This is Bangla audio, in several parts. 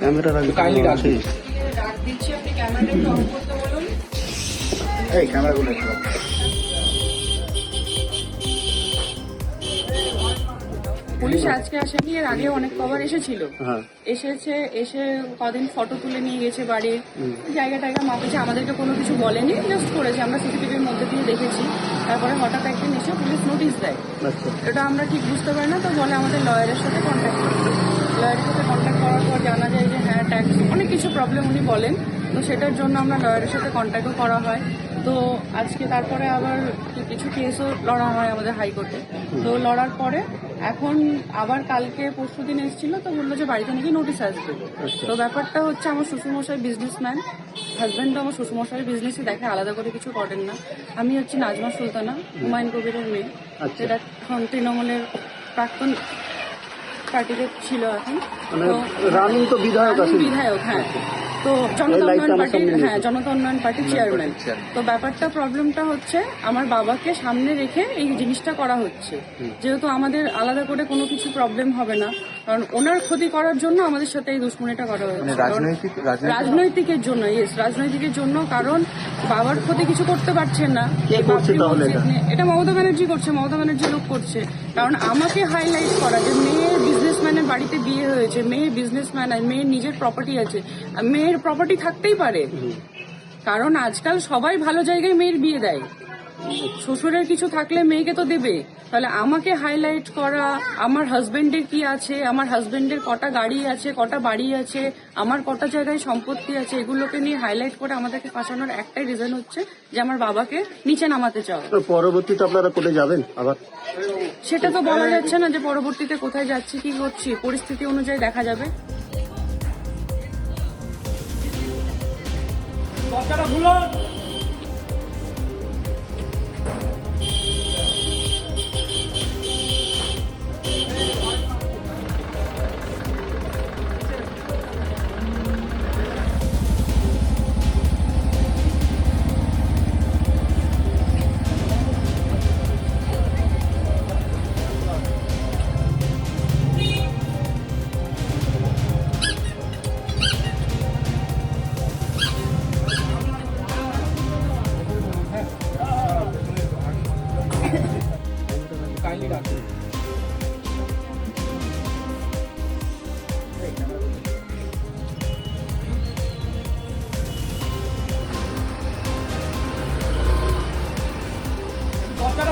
ক্যামেরা রাখবি Kindly রাখ। দিচ্ছি আপনি ক্যামেরাটা একটু অন করতে বলুন এই ক্যামেরাগুলো একটু পুলিশ আজকে আসেনি এর আগে অনেক কবার এসেছিল। হ্যাঁ। এসেছে এসে কদিন ফটো তুলে নিয়ে গেছে বাড়ি জায়গা টায়গা মাপেছে আমাদেরকে কোনো কিছু বলেনি জাস্ট করেছে। আমরা সিসিটিভির মধ্যে দিয়ে দেখেছি। তারপরে হঠাৎ একদিন এসে পুলিশ নোটিশ দেয়। আচ্ছা। এটা আমরা ঠিক বুঝতে পারি না তো বলে আমাদের লয়ারের সাথে কন্ট্যাক্ট করতে। লয়ারের সাথে কন্ট্যাক্ট করার পর জানা যায় যে হ্যাঁ ট্যাক্স অনেক কিছু প্রবলেম উনি বলেন। তো সেটার জন্য আমরা লয়ারের সাথে কন্ট্যাক্টও করা হয়। তো আজকে তারপরে আবার কিছু কেসও লড়া হয় আমাদের হাইকোর্টে তো লড়ার পরে এখন আবার কালকে পরশু দিন এসেছিল তো বলল যে বাড়িতে নাকি নোটিশ আসবে। তো ব্যাপারটা হচ্ছে আমার শ্বশুরমশাই বিজনেসম্যান হাজব্যান্ড আমার শ্বশুরমশাই বিজনেসই দেখে আলাদা করে কিছু করেন না। আমি হচ্ছে নাজমা সুলতানা হুমায়ুন কবিরের মেয়ে। আচ্ছা। যেটা এখন তৃণমূলের প্রাক্তন পার্টিতে ছিল এখন। রানিং তো তো বিধায়ক বিধায়ক হ্যাঁ। তো জনতা উন্নয়ন পার্টির হ্যাঁ জনতা উন্নয়ন পার্টির চেয়ারম্যান তো ব্যাপারটা প্রবলেমটা হচ্ছে আমার বাবাকে সামনে রেখে এই জিনিসটা করা হচ্ছে। যেহেতু আমাদের আলাদা করে কোনো কিছু প্রবলেম হবে না কারণ ওনার ক্ষতি করার জন্য আমাদের সাথে এই দুশ্মনীটা করা হচ্ছে কারণ রাজনৈতিকের জন্য ইয়েস রাজনৈতিকের জন্য কারণ বাবার ক্ষতি কিছু করতে পারছেন না। এটা? মমতা ব্যানার্জি করছে মমতা ব্যানার্জি লোক করছে। কারণ আমাকে হাইলাইট করা যে মেয়ে বিজনেসম্যানের বাড়িতে বিয়ে হয়েছে মেয়ে বিজনেসম্যান আর মেয়ের নিজের প্রপার্টি আছে। আর মেয়ের প্রপার্টি থাকতেই পারে। কারণ আজকাল সবাই ভালো জায়গায় মেয়ের বিয়ে দেয়। শ্বশুরের কিছু থাকলে মেয়েকে তো দেবে। তাহলে আমাকে হাইলাইট করা আমার হাজবেন্ডের কি আছে? আমার হাজবেন্ডের কটা গাড়ি আছে কটা বাড়ি আছে? আমার কটা জায়গায় সম্পত্তি আছে? এগুলোকে নিয়ে হাইলাইট করে আমাদেরকে ফাঁসানোর একটাই রিজন হচ্ছে যে আমার বাবাকে নিচে নামাতে চাও পরবর্তীতে আপনারা কোর্টে যাবেন আবার? সেটা তো বলা যাচ্ছে না যে পরবর্তীতে কোথায় যাচ্ছি কি করছি পরিস্থিতি অনুযায়ী দেখা যাবে। Kindly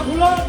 kindly